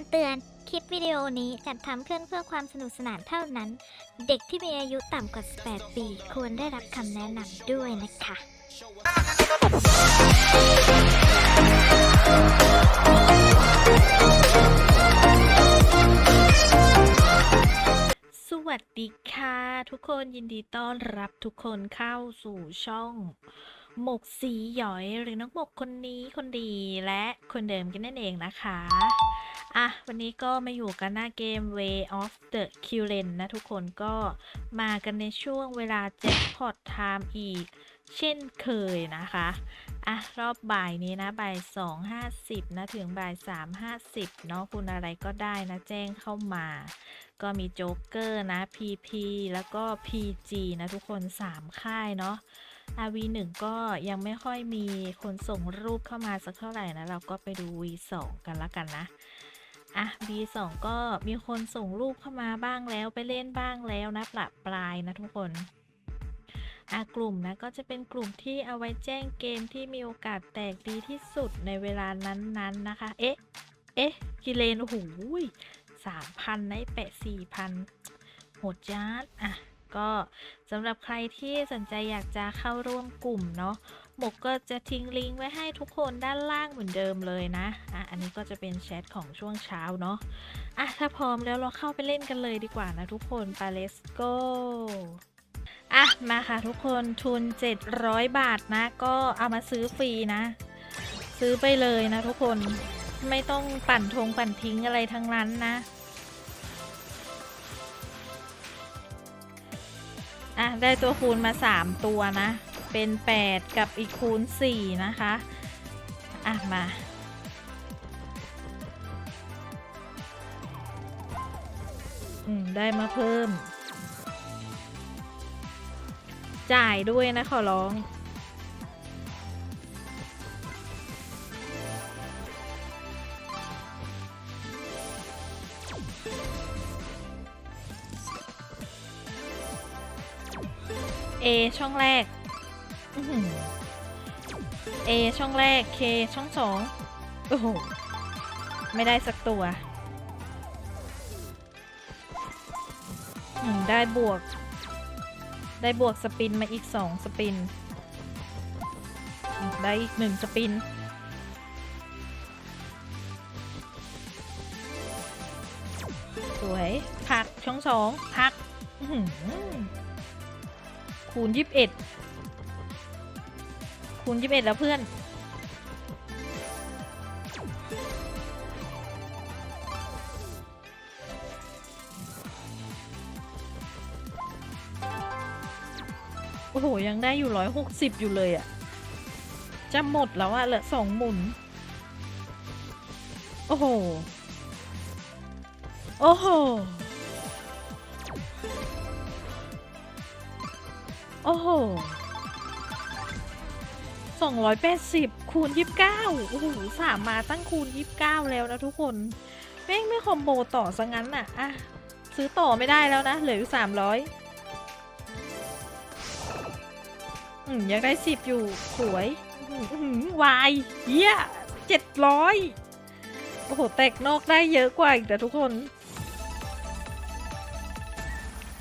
ำเตือน คลิปวิดีโอนี้จัดทำขึ้นเพื่อความสนุกสนานเท่านั้น เด็กที่มีอายุต่ำกว่า 18 ปี ควรได้รับคำแนะนำด้วยนะคะ สวัสดีค่ะ ทุกคนยินดีต้อนรับทุกคนเข้าสู่ช่อง หมกสีหยอยหรือน้องหมกคนนี้คนดีและคนเดิมกันนั่นเองนะคะอะวันนี้ก็มาอยู่กันหน้าเกม Way of the q u r e n นะทุกคนก็มากันในช่วงเวลา Jackpot Time อีก เช่นเคยนะคะ อะ รอบบ่ายนี้นะ บ่าย 2.50 นะ ถึงบ่าย 3.50 เนาะคุณอะไรก็ได้นะ แจ้งเข้ามา ก็มีโจ๊กเกอร์นะ PP แล้วก็ PG นะทุกคน 3 ค่ายเนาะ RV1 ก็ยังไม่ค่อยมีคนส่งรูปเข้ามาสักเท่าไหร่นะ เราก็ไปดู V2 กันละกันนะ อะ V2 ก็มีคนส่งรูปเข้ามาบ้างแล้วไปเล่นบ้างแล้วนะปละปลายนะทุกคนอะกลุ่มนะก็จะเป็นกลุ่มที่เอาไว้แจ้งเกมที่มีโอกาสแตกดีที่สุดในเวลานั้นๆนะคะ เอ๊ะ เอ๊ะ กิเลนโอ้โหสามพันในแปะสี่พันโหดจัดอะ ก็สำหรับใครที่สนใจอยากจะเข้าร่วมกลุ่มเนาะหมกก็จะทิ้งลิงก์ไว้ให้ทุกคนด้านล่างเหมือนเดิมเลยนะอะอันนี้ก็จะเป็นแชทของช่วงเช้าเนาะอะถ้าพร้อมแล้วเราเข้าไปเล่นกันเลยดีกว่านะทุกคนไป let's go อะมาค่ะทุกคนทุน 700 บาทนะ ก็เอามาซื้อฟรีนะ ซื้อไปเลยนะทุกคนไม่ต้องปั่นทงปั่นทิ้งอะไรทั้งนั้นนะ อะ ได้ตัวคูณมา 3 ตัวนะ เป็น 8 กับอีกคูณ 4 นะคะ อะ มา อืม ได้มาเพิ่ม จ่ายด้วยนะขอร้อง A ช่องแรกอื้อหือ A ช่องแรก K ช่องสองโอ้โห ไม่ได้สักตัวอืมได้บวก ได้บวกสปินมาอีกสองสปินอืมได้อีกหนึ่งสปินสวย พักช่องสองพัก อื้อหือ คูณยี่สิบเอ็ดคูณยี่สิบเอ็ดแล้วเพื่อน โอ้โห ยังได้อยู่ร้อยหกสิบอยู่เลยอะ่ะจะหมดแล้วอะ่ะเหลือสองหมุน โอ้โห โอ้โห โอ้โหสองร้อยแปดสิบคูณยี่สิบเก้าโอ้โหสามมาตั้งคูณยี่สิบเก้าแล้วนะทุกคน แม่งไม่คอมโบต่อซะงั้นน่ะ อะ ซื้อต่อไม่ได้แล้วนะ เหลืออยู่สามร้อยอืม ยังได้สิบอยู่ สวย อื้อหือวายเยี่ยเจ็ดร้อยโอ้โห แตกนอกได้เยอะกว่าอีกแต่ทุกคน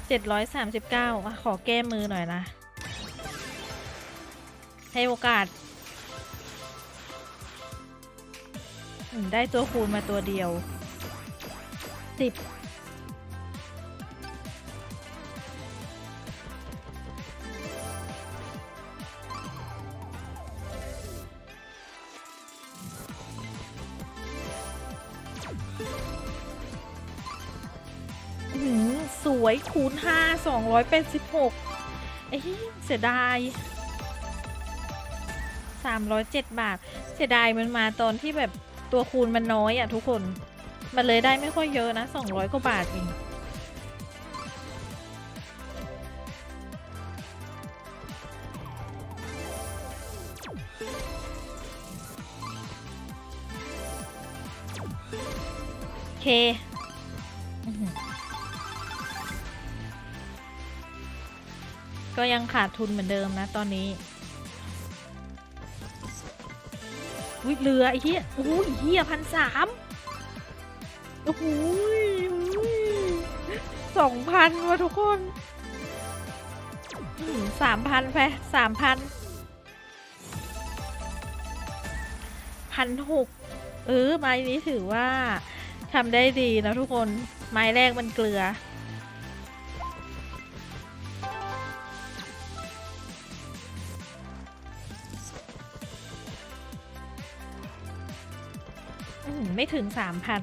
เจ็ดร้อยสามสิบเก้าขอแก้มือหน่อยนะ ให้โอกาส ได้ตัวคูณมาตัวเดียวสิบ สวยคูณห้าสองร้อยแปดสิบหกเอ้ยเสียดายสามร้อยเจ็ดบาท เสียดายมันมาตอนที่แบบตัวคูณมันน้อยอะทุกคน มันเลยได้ไม่ค่อยเยอะนะสองร้อยกว่าบาทเองโอเค ก็ยังขาดทุนเหมือนเดิมนะตอนนี้อุ้ยเรือไอ้เหี้ยโอ้ยเหี้ยพันสามโอ้โหสองพันวะทุกคนสามพันไปสามพันพันหกเออไม้นี้ถือว่าทำได้ดีนะทุกคนไม้แรกมันเกลือ ไม่ถึงสามพัน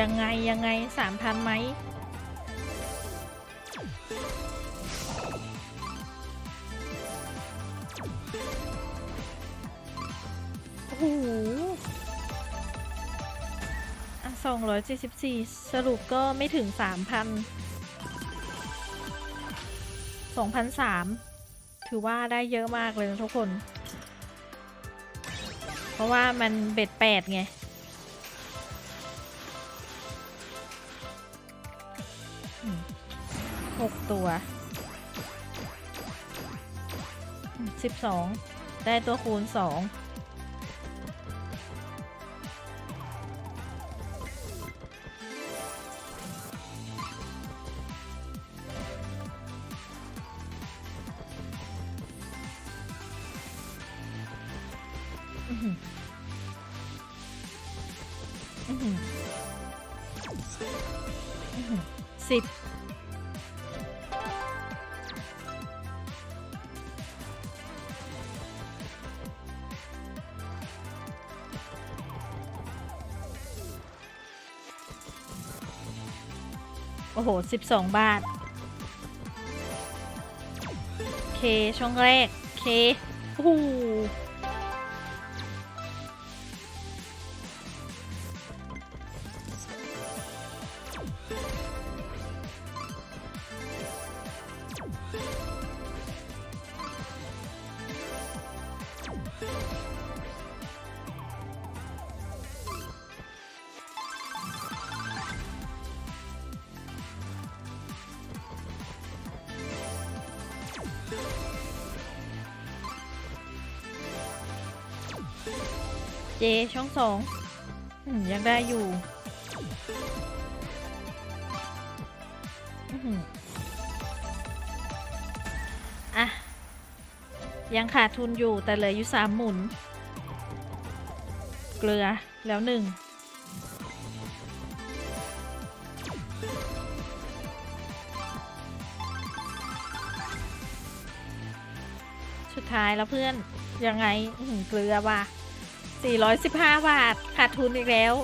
ยังไงยังไงสามพันไหมโอ้โหสองร้อยเจ็ดสิบสี่สรุปก็ไม่ถึงสามพันสองพันสามถือว่าได้เยอะมากเลยนะทุกคน เพราะว่ามันเบ็ดแปดไง หกตัวสิบสองได้ตัวคูณสอง สิบโอ้โหสิบสองบาท เค ช่องแรก เค โอ้โห เจช่องสองยังได้อยู่อะ ยังขาดทุนอยู่แต่เหลืออยู่สามหมุน เกลือแล้วหนึ่งสุดท้ายแล้วเพื่อนยังไงเกลือว่ะ 415 บาท ขาดทุนอีกแล้ว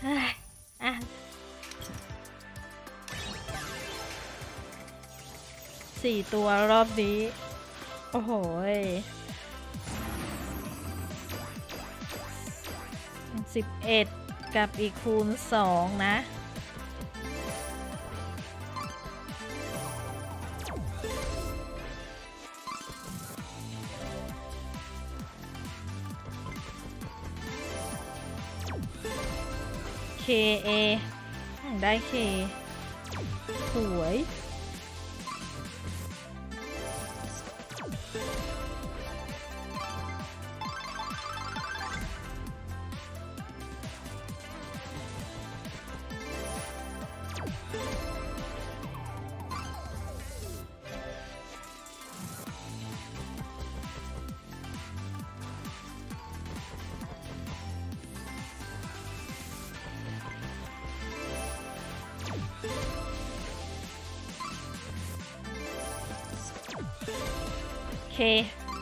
เฮ้ยอะสี่ตัวรอบนี้ โอ้โหสิบเอ็ดกับอีกคูณสองนะ เคเอได้เคสวย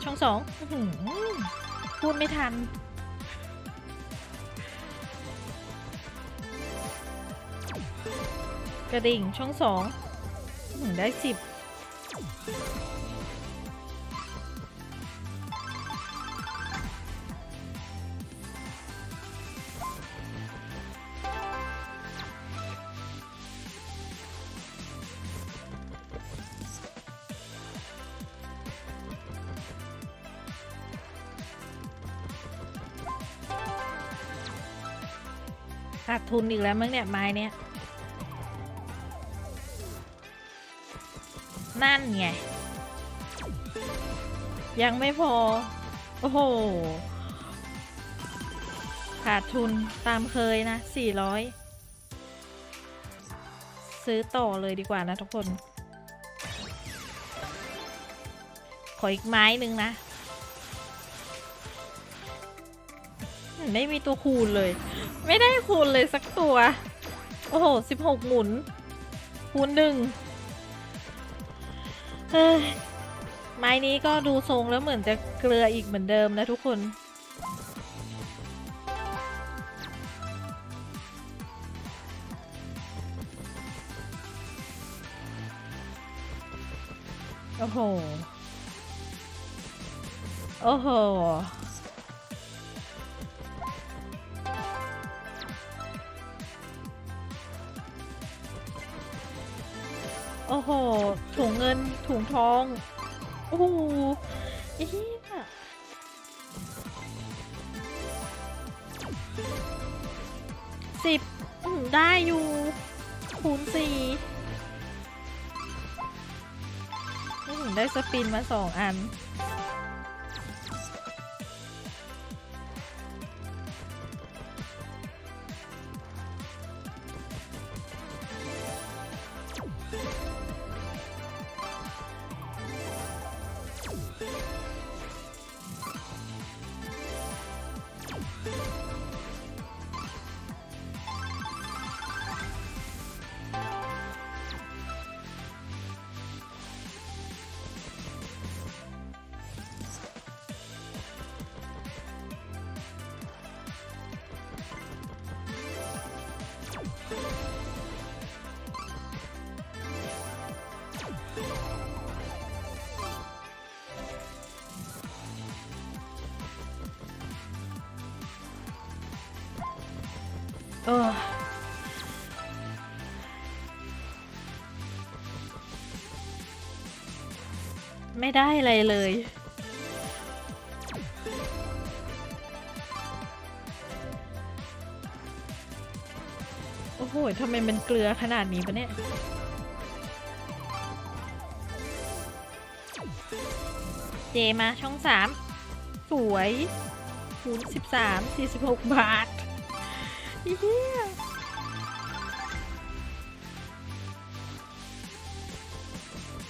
ช่องสองอื้อหือพูดไม่ทัน กระดิ่งช่องสองอื้อหือได้สิบ ขาดทุนอีกแล้วมั้งเนี่ยไม้เนี่ยนั่นไง ยังไม่พอ โอ้โห ขาดทุนตามเคยนะ 400 ซื้อต่อเลยดีกว่านะทุกคน ขออีกไม้หนึ่งนะ ไม่มีตัวคูณเลย ไม่ได้คูณเลยสักตัว โอ้โห16หกหมุน คูณหนึ่งเฮ้ยไม้นี้ก็ดูทรงแล้วเหมือนจะเกลืออีกเหมือนเดิมนะทุกคนโอ้โห โอ้โห หถุงเงินถุงทอง โอ้โหอ้เหี้ยสิบได้อยู่ คูณสี่ได้สปินมาสองอัน ไม่ได้อะไรเลย โอ้โหทำไมมันเกลือขนาดนี้ปะเนี่ยเจมาช่องสามสวยคูณสิบสามสี่สิบหกบาทเหี้ย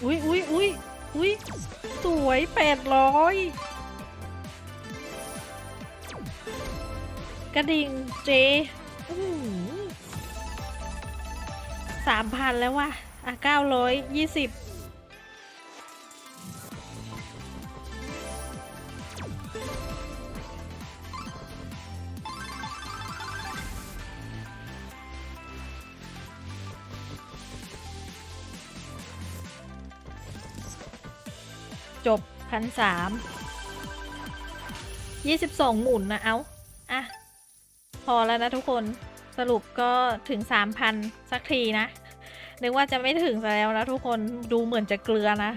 อุ้ยอุ้ยอุ้ย อุ้ยสวยแปดร้อยกระดิ่งเจสามพันแล้วว่ะ อะเก้าร้อยยี่สิบจบ พันสามยี่สิบสองหมุนนะเอาอะ พอแล้วนะทุกคนสรุปก็ถึงสามพันสักทีนะนึกว่าจะไม่ถึงซะแล้วนะทุกคนดูเหมือนจะเกลือนะ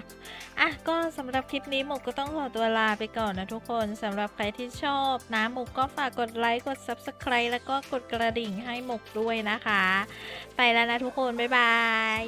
อะก็สำหรับคลิปนี้หมกก็ต้องขอตัวลาไปก่อนนะทุกคนสำหรับใครที่ชอบนะหมกก็ฝากกดไลค์กด Subscribe แล้วก็กดกระดิ่งให้หมกด้วยนะคะ ไปแล้วนะทุกคน บ๊ายบาย